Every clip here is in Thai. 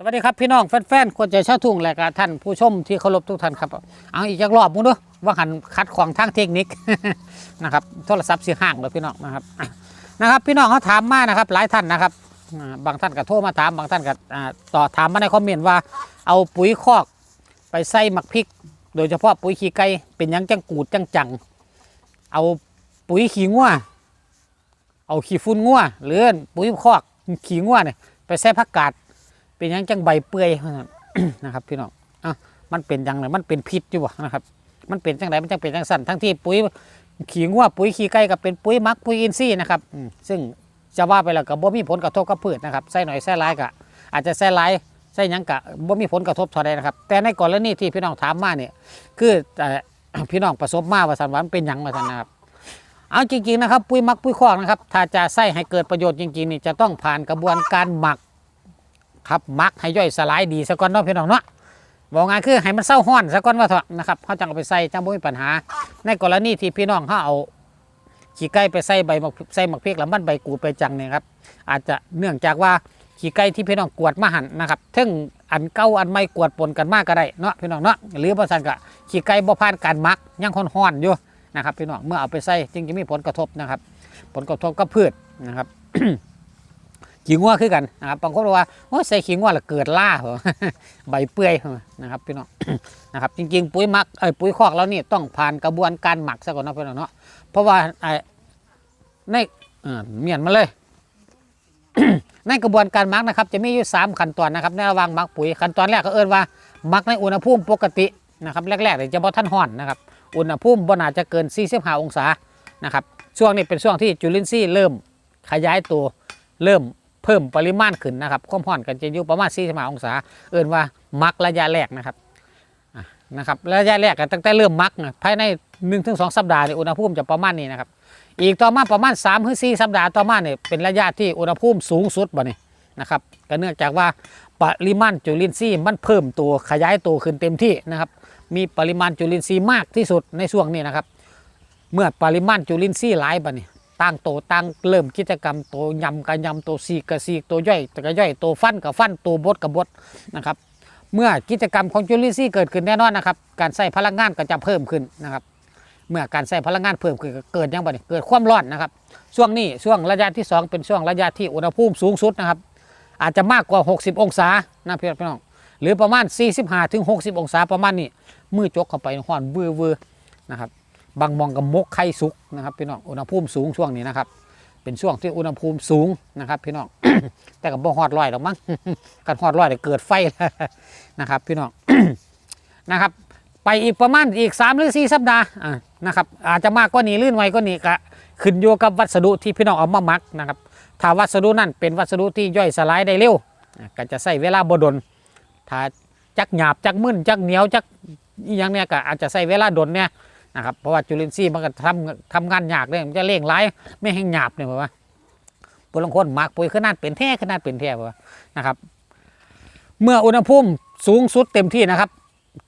สวัสดีครับพี่น้องแฟนๆคนใจชาวทุ่งและก็ท่านผู้ชมที่เคารพทุกท่านครับ เอาอีกจักรอบมึงดูว่าหันคัดของทางเทคนิคนะครับโทรศัพท์เสียห่างเลยพี่น้องนะครับนะครับ พี่น้องเขาถามมานะครับ หลายท่านนะครับบางท่านก็โทรมาถามบางท่านก็ต่อถามมาในคอมเมนต์ว่าเอาปุ๋ยคอกไปใส่หมักพริก โดยเฉพาะปุ๋ยขี้ไก่เป็นยังจังกูดจังจังเอาปุ๋ยขี้งัวเอาขี้ฟุ้นงัวหรือปุ๋ยคอกขี้งัวเนี่ยไปใส่ผักกาด เป็นยังจังใบเปื่อยนะครับพี่น้องอะมันเป็นยังไงมันเป็นพิษอยู่บ่นะครับ มันเป็นจังไดมันจังเป็นจังสั่นทั้งที่ปุ๋ยขี้งัวปุ๋ยขี้ไก่ก็เป็นปุ๋ยมักปุ๋ยอินทรีย์นะครับซึ่งจะว่าไปแล้วก็บ่มีผลกระทบกับพืชนะครับใส่หน่อยใส่หลายก็อาจจะใส่หลายใส่ยังก็บ่มีผลกระทบเท่าใดนะครับ แต่ในกรณีที่พี่น้องถามมาเนี่ยคือเอ่พี่น้องประสบมาว่าสันว่ามันเป็นยังว่าสันนะครับเอาจริงๆนะครับ ปุ๋ยมักปุ๋ยคอกนะครับถ้าจะใส่ให้เกิดประโยชน์จริงๆนี่จะต้องผ่านกระบวนการหมัก ครับมักให้ย่อยสลายดีซะก่อนเนาะพี่น้องเนาะบอกงานคือให้มันเศร้าห้อนซะก่อนว่าเถอะนะครับเขาจังเอาไปใส่จังบ่มีปัญหา ในกรณีที่พี่น้องเขาเอาขี้ไก่ไปใส่ใบหมกใส่หมักพริกแล้วมันใบกูดไปจังเนี่ยครับอาจจะเนื่องจากว่าขี้ไก่ที่พี่น้องกวดมาหันนะครับทึ่งอันเก่าอันใหม่กวดปนกันมากก็ได้เนาะพี่น้องเนาะหรือบางสันก็ขี้ไก่บ่ผ่านการมักยังห้อนๆอยู่นะครับพี่น้องเมื่อเอาไปใส่จึงจะมีผลกระทบนะครับ ผลกระทบกับพืชนะครับ ขี้งัวคือกันนะครับบางคนบอกว่าโอ้ยใส่ขี้งัวแล้วเกิดล่าเหรอใบเปื่อยนะครับพี่น้องนะครับจริงๆ ปุ๋ยหมักเอ้ปุ๋ยคอกแล้วนี่ต้องผ่านกระบวนการหมักซะก่อนนะพี่น้องเนาะเพราะว่าไอ้ในเอ่อเมียนมาเลยในกระบวนการหมักนะครับจะมีอยู่สามขั้นตอนนะครับในระหว่างหมักปุ๋ยขั้นตอนแรกก็เอิ้นว่าหมักในอุณหภูมิปกตินะครับแรกๆเนี่ยจะบ่ทันห้อนนะครับอุณหภูมิบ่น่าจะเกิน 45 องศานะครับช่วงนี้เป็นช่วงที่จุลินทรีย์เริ่มขยายตัวเริ่ม เพิ่มปริมาณขึ้นนะครับความร้อนกันจะอยู่ประมาณ45องศา เอิ้นว่ามักระยะแรกนะครับนะครับระยะแรกกันตั้งแต่เริ่มมักนะภายใน1-2สัปดาห์นี่อุณหภูมิจะประมาณนี้นะครับอีกต่อมาประมาณ3ถึง4สัปดาห์ต่อมาเนี่ยเป็นระยะที่อุณหภูมิสูงสุดบ่นี่นะครับก็เนื่องจากว่าปริมาณจุลินทรีย์มันเพิ่มตัวขยายตัวขึ้นเต็มที่นะครับมีปริมาณจุลินทรีย์มากที่สุดในช่วงนี้นะครับ เมื่อปริมาณจุลินทรีย์หลายบ่นี่ ตั้งโตตั้งเริ่มกิจกรรมโตยำกับยำโตซีกับซีโตย่อยกับย่อยโตฟันกับฟันโตบดกับบดนะครับ เมื่อกิจกรรมของจุลินทรีย์เกิดขึ้นแน่นอนนะครับ การใส่พลังงานก็จะเพิ่มขึ้นนะครับ เมื่อการใส่พลังงานเพิ่มขึ้นเกิดยังบ่นี่เกิดความร้อนนะครับ ช่วงนี้ช่วงระยะที่ 2 เป็นช่วงระยะที่อุณหภูมิสูงสุดนะครับ อาจจะมากกว่า 60 องศานะพี่น้องหรือประมาณ 45ถึง60 องศาประมาณนี้มือจกเข้าไปห้อนเวอร์เวอร์นะครับ บางมองกับมกไข่สุกนะครับพี่น้องอุณหภูมิสูงช่วงนี้นะครับ เป็นช่วงที่อุณหภูมิสูงนะครับพี่น้องแต่กับบ่ฮอดร้อยหรอกมั้งกันฮอดร้อยเดี๋ยวเกิดไฟนะครับพี่น้องนะครับ ไปอีกประมาณอีก3หรือ4สัปดาห์นะครับ อาจจะมากกว่านี้ลื่นไวกว่านี้ก็ขึ้นอยู่กับวัสดุที่พี่น้องเอามาหมักนะครับถ้าวัสดุนั้นเป็นวัสดุที่ย่อยสลายได้เร็วก็จะใช้เวลาบดนถ้าจักหยาบจักมึนจักเหนียวจักอย่างเนี้ยก็อาจจะใช้เวลาดนเนี่ย นะครับเพราะว่าจุลินทรีย์มันก็ทำทำงานยากเลยมันจะเร่งไล่ไม่ให้งหยาบเนี่ยบอกว่าปุ๋ยลงคนหมักปุ๋ยขนาดเป็นแท้ขนาดเป็นแท้บอกว่านะครับ เมื่ออุณหภูมิสูงสุดเต็มที่นะครับ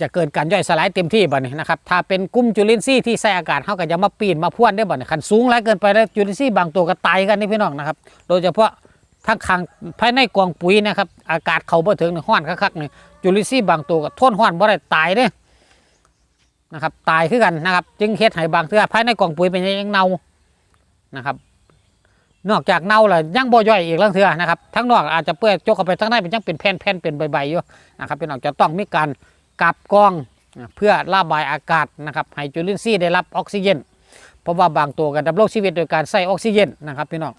จะเกิดการย่อยสลายเต็มที่บ่เนี่ยนะครับถ้าเป็นกลุ่มจุลินทรีย์ที่ใส่อากาศเขาก็จะมาปีนมาพ่วนได้บ่เนี่ยขันสูงหลายเกินไปแล้วจุลินทรีย์บางตัวก็ตายกันนี่พี่น้องนะครับ โดยเฉพาะทั้งคางภายในกองปุ๋ยนะครับ อากาศเขาบ่ถึงห้อนคักๆเนี่ยจุลินทรีย์บางตัวก็ทนห้อนบ่ได้ตายเด้ นะครับตายคือกันนะครับ จึงเฮ็ดให้บางเทื่อภายในกองปุ๋ยเป็นยังเน่านะครับ นอกจากเน่าแล้วยังบ่ย่อยอีกลังเทื่อนะครับทั้งนอกอาจจะเปื้อนจกเข้าไปทั้งในเป็นยังเป็นแผ่นๆเป็นใบๆอยู่นะครับพี่น้องจะต้องมีการกับกองเพื่อระบายอากาศนะครับให้จุลินทรีย์ได้รับออกซิเจนเพราะว่าบางตัวกันดำรงชีวิตโดยการใส่ออกซิเจนนะครับพี่น้อง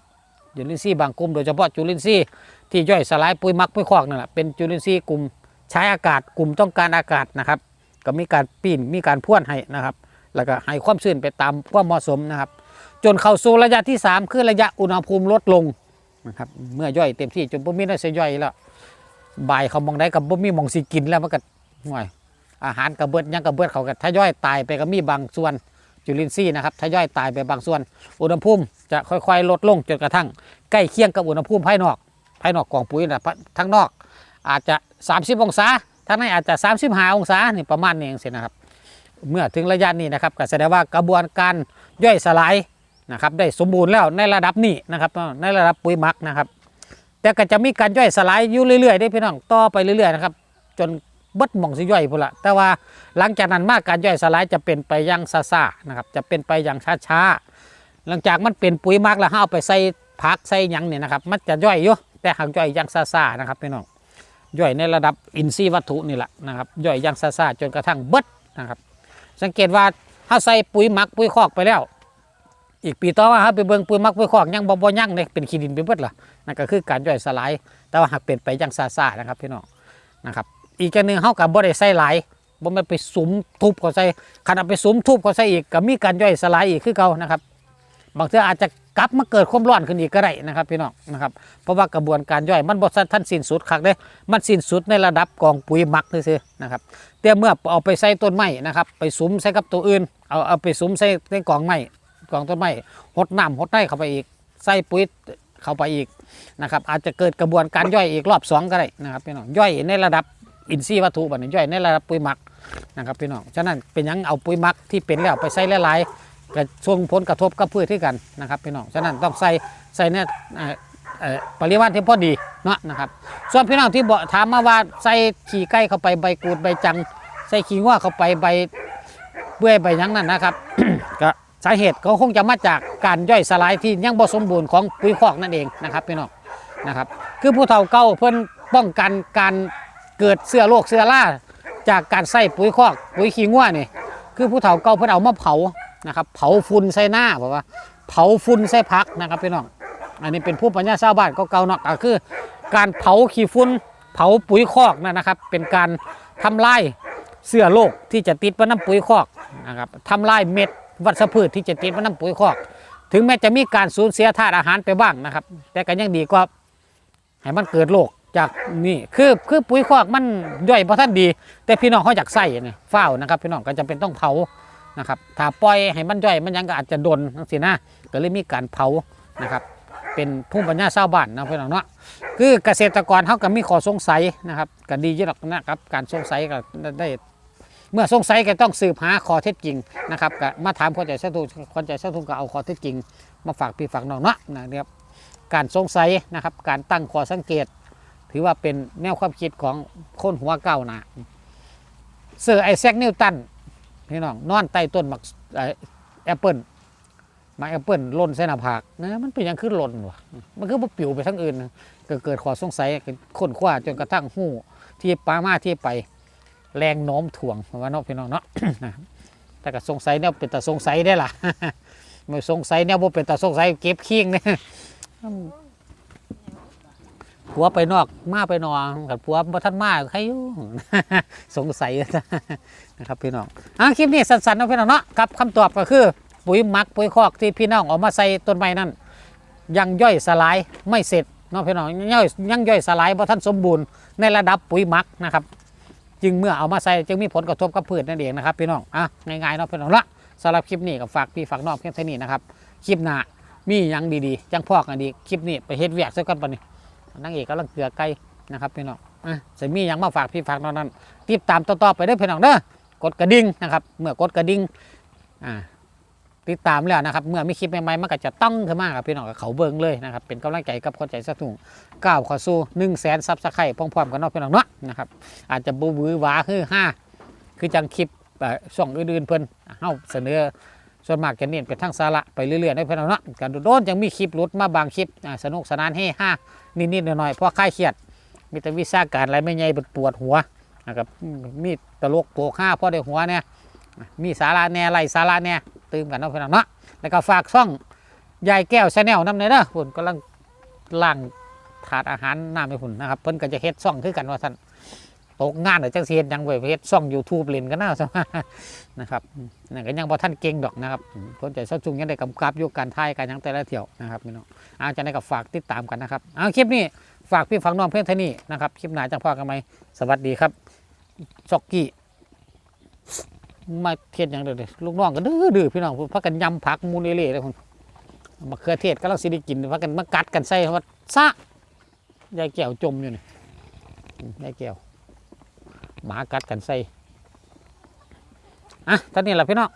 จุลินทรีย์บางกลุ่มโดยเฉพาะจุลินทรีย์ที่ย่อยสลายปุ๋ยมักปุ๋ยคอกนั่นแหละเป็นจุลินทรีย์กลุ่มใช้อากาศกลุ่มต้องการอากาศนะครับ ก็มีการปีนมีการพ่วนให้นะครับ แล้วก็ให้ความชื้นไปตามความเหมาะสมนะครับ จนเข้าสู่ระยะที่ 3 คือระยะอุณหภูมิลดลงนะครับเมื่อย่อยเต็มที่จนบ่มีน้อยเสียย่อยแล้วบ่ายเขามองได้กับบ่มีมองสิกินแล้วมันก็ห่วยอาหารกระเบิดยังกระเบิดเขาก็ทยอยตายไปก็มีบางส่วนจุลินทรีย์นะครับทยอยตายไปบางส่วน อุณหภูมิจะค่อยๆ ลดลงจนกระทั่ง ใกล้เคียงกับอุณหภูมิภายนอก ภายนอกกล่องปุ๋ยนะทั้งนอก อาจจะ 30 องศา ทั้งในอาจจะ35องศานี่ประมาณนี้เองสินะครับ เมื่อถึงระยะนี้นะครับก็แสดงว่ากระบวนการย่อยสลายนะครับได้สมบูรณ์แล้วในระดับนี้นะครับในระดับปุ๋ยหมักนะครับ แต่ก็จะมีการย่อยสลายอยู่เรื่อยๆได้พี่น้องต่อไปเรื่อยๆนะครับจนบดหม่องสิย่อยพุ่นละแต่ว่าหลังจากนั้นมากการย่อยสลายจะเป็นไปอยังซ่าๆนะครับจะเป็นไปอย่างช้าๆหลังจากมันเป็นปุ๋ยมักแล้วเราเอาไปใส่ผักใส่ยังเนี่ยนะครับ มันจะย่อยอยู่แต่หากย่อยอย่างซ่าๆนะครับพี่น้อง ย่อยในระดับอินทรีย์วัตถุนี่แหละนะครับย่อยอย่างซ่าจนกระทั่งเบิดนะครับ สังเกตว่าถ้าใส่ปุ๋ยหมักปุ๋ยคอกไปแล้ว อีกปีต่อมาครับไปเบิ่งปุ๋ยหมักปุ๋ยคอกยังบ่บ่ยังเลยเป็นขี้ดินไปเบิดล่ะนั่นก็คือการย่อยสลาย แต่ว่าหากเป็นไปอย่างซ่านะครับพี่น้องนะครับอีกอย่างหนึงเฮากับบ่ได้ใส่หลายบ่แม่นไปสุมทุบเขาใส่ขนาดไปสุมทุบเขาใส่อีกก็มีการย่อยสลายอีกคือเก่านะครับบางเทื่ออาจจะ กลับมาเกิดความร้อนขึ้นอีกก็ได้นะครับพี่น้องนะครับเพราะว่ากระบวนการย่อยมันบ่ทันสิ้นสุดคักเด้มันสิ้นสุดในระดับกองปุ๋ยหมักซื่อๆนะครับแต่เมื่อเอาไปใส่ต้นไม้นะครับไปสุมใส่กับตัวอื่นเอาเอาไปสุมใส่ในกองไม้กองต้นไม้หดน้ำหดไน้เข้าไปอีกใส่ปุ๋ยเข้าไปอีกนะครับอาจจะเกิดกระบวนการย่อยอีกรอบสองก็ได้นะครับพี่น้องย่อยในระดับอินทรีย์วัตถุแบบนี้ย่อยในระดับปุ๋ยหมักนะครับพี่น้องฉะนั้นเป็นยังเอาปุ๋ยหมักที่เป็นแล้วไปใส่หลาย ๆก็ส่งผลกระทบกับพืชที่กันนะครับพี่น้องฉะนั้นต้องใส่ใส่เนี่ยปริมาณที่พอดีเนาะนะครับ ส่วนพี่น้องที่บอกถามมาว่าใส่ขี้ไก่เข้าไปใบกูดใบจัง ใส่ขี้ง่วเข้าไปใบเบื่อใบยังนั่นนะครับก็สาเหตุก็คงจะมาจากการย่อยสลายที่ยังบ่สมบูรณ์ของปุ๋ยคอกนั่นเองนะครับพี่น้องนะครับ คือผู้เฒ่าเก่าเพิ่นป้องกันการเกิดเสื้อโรคเสื้อราจากการใส่ปุ๋ยคอกปุ๋ยขี้ง่วนี่คือผู้เฒ่าเก่าเพิ่นเอามาเผา นะครับ เผาฝุ่นใส่หน้าบอกว่า เผาฝุ่นใส่พักนะครับพี่น้อง อันนี้เป็นผู้ปัญญาชาวบ้านก็เก่าเนาะก็คือ การเผาขี้ฝุ่นเผาปุ๋ยคอกนะนะครับ เป็นการทำลายเสื้อโรคที่จะติดมาน้ำปุ๋ยคอกนะครับทำลายเม็ดวัชพืชที่จะติดมาน้ำปุ๋ยคอก ถึงแม้จะมีการสูญเสียธาตุอาหารไปบ้างนะครับ แต่ก็ยังดีกว่าให้มันเกิดโรคจากนี่คือคือปุ๋ยคอกมันย่อยเพอท่านดี แต่พี่น้องเขาอยากใส่เนี่ยเฝ้านะครับ พี่น้องก็จะเป็นต้องเผา นะครับถ้าปล่อยให้มันย่อยมันยังก็อาจจะดนทั้งสินะก็เลยมีการเผานะครับเป็นผู้ปัญญาชาวบ้านนะพี่น้องเนาะคือเกษตรกรเขาก็มีข้อสงสัยนะครับก็ดีอยู่หรอกนะครับการสงสัยก็ได้ เมื่อสงสัยก็ต้องสืบหาข้อเท็จจริงนะครับก็มาถามคนใจเสถุคนใจเสถุก็เอาข้อเท็จจริง มาฝากพี่ฝากน้องเนาะนะครับการสงสัยนะครับการตั้งข้อสังเกต ถือว่าเป็นแนวความคิดของคนหัวเก้านะเซอร์ไอแซคนิวตัน พี่น้องนอนใต้ต้นหมักแอปเปิลมาแอปเปิลล่นใส่หน้าผากนะมันเป็นยังขึ้นหล่นวะมันคือบ่ปิวไปทั้งอื่นก็เกิดข้อสงสัยค้นคว้าจนกระทั่งหู้ที่ปามาที่ไปแรงโน้มถ่วงว่านาะพี่น้องเนาะแต่ก็สงสัยเนี่ยเป็นแต่สงสัยได้ล่ะไม่สงสัยเนี่ยบ่เป็นแต่สงสัยเก็บขี้งเนี่ย ผัวไปนอกมาไปนอนกับผัวบ่ทันมาใครอยู่สงสัยนะครับพี่น้องอะคลิปนี้สั้นๆนะพี่น้องเนาะครับคำตอบก็คือ ปุ๋ยมักปุ๋ยคอกที่พี่น้องเอามาใส่ต้นไม้นั่นยังย่อยสลายไม่เสร็จเนาะพี่น้องยังย่อยยังย่อยสลายเพราะท่านสมบูรณ์ในระดับปุ๋ยมักนะครับจึงเมื่อเอามาใส่จึงมีผลกระทบกับพืชนั่นเองนะครับพี่น้องอะง่ายๆเนาะพี่น้องละสำหรับคลิปนี้ก็ฝากพี่ฝากน้องเพียงเท่านี้นะครับคลิปหน้ามียังดีๆจังพอกันดีคลิปนี้ไปเฮ็ดเวียกซะก่อนปะนี่ นางเอกกำลังเกลือไก่นะครับพี่น้องอะจะมีหยังมาฝากพี่ฝากน้องนั้นติดตามต่อๆไปเด้พี่น้องเด้อกดกระดิ่งนะครับเมื่อกดกระดิ่งอ่าติดตามแล้วนะครับเมื่อมีคลิปใหม่ๆมันก็จะต้องขึ้นมาครับพี่น้องกับเขาเบิงเลยนะครับเป็นกำลังใจกับคนใจสะทุ่งก้าวขอสู้หนึ่งแสนซับสไครต์พร้อมๆกันเนาะพี่น้องเนาะนะครับอาจจะบูบือหวาคือห้าคือจังคลิปเอ่อช่องอื่นๆเพิ่นเฮาเสนอ ส่วนมากจะเน้นเป็นทางสาระไปเรื่อยๆนะพี่น้องเนาะการโดนยังมีคลิปหลุดมาบางคลิปสนุกสนานเฮฮานิดๆหน่อยๆเพราะคลายเครียด มีแต่วิชาการอะไรไม่ใหญ่ปวดหัวนะครับมีตลกโปกห้าพ่อได้หัวเนี่ยมีสาระแน่ไรสาระแน่ตื่มกันเนาะพี่น้องเนาะแล้วก็ฝากช่องยายแก้วชาแนลน้ำเนยนะคุณกำลังล่างถาดอาหารน้ำให้คุณนะครับเพิ่นก็จะเฮ็ดช่องคือกันว่าท่าน ตกงานหรือจังเฮ็ดหยังไว้เฮ็ดช่อง YouTube เล่นกันนะซะว่านะครับนั่นก็ยังบ่ท่านเก่งดอกนะครับคนใจเศร้าจุงยังได้กำกับอยู่การถ่ายการยังแต่ละเที่ยวนะครับพี่น้องอาจจะได้กับฝากติดตามกันนะครับเอาคลิปนี้ฝากพี่ฝังน้องเพื่อนท่านี้นะครับคลิปหนาจังพ่อกันไหมสวัสดีครับจ็อกกี้มาเทศอย่างเดียวเลยลูกน้องก็ดื้อดื้อพี่น้องพักกันยำผักมูลเอเล่เลยคุณมะเขือเทศก็ลังสิได้กินพักกันมากัดกันใส่ว่าซะยายแก้วจมอยู่นี่ยายแก้ว หมากัดกันใส่อะท่านนี้แหละพี่น้อง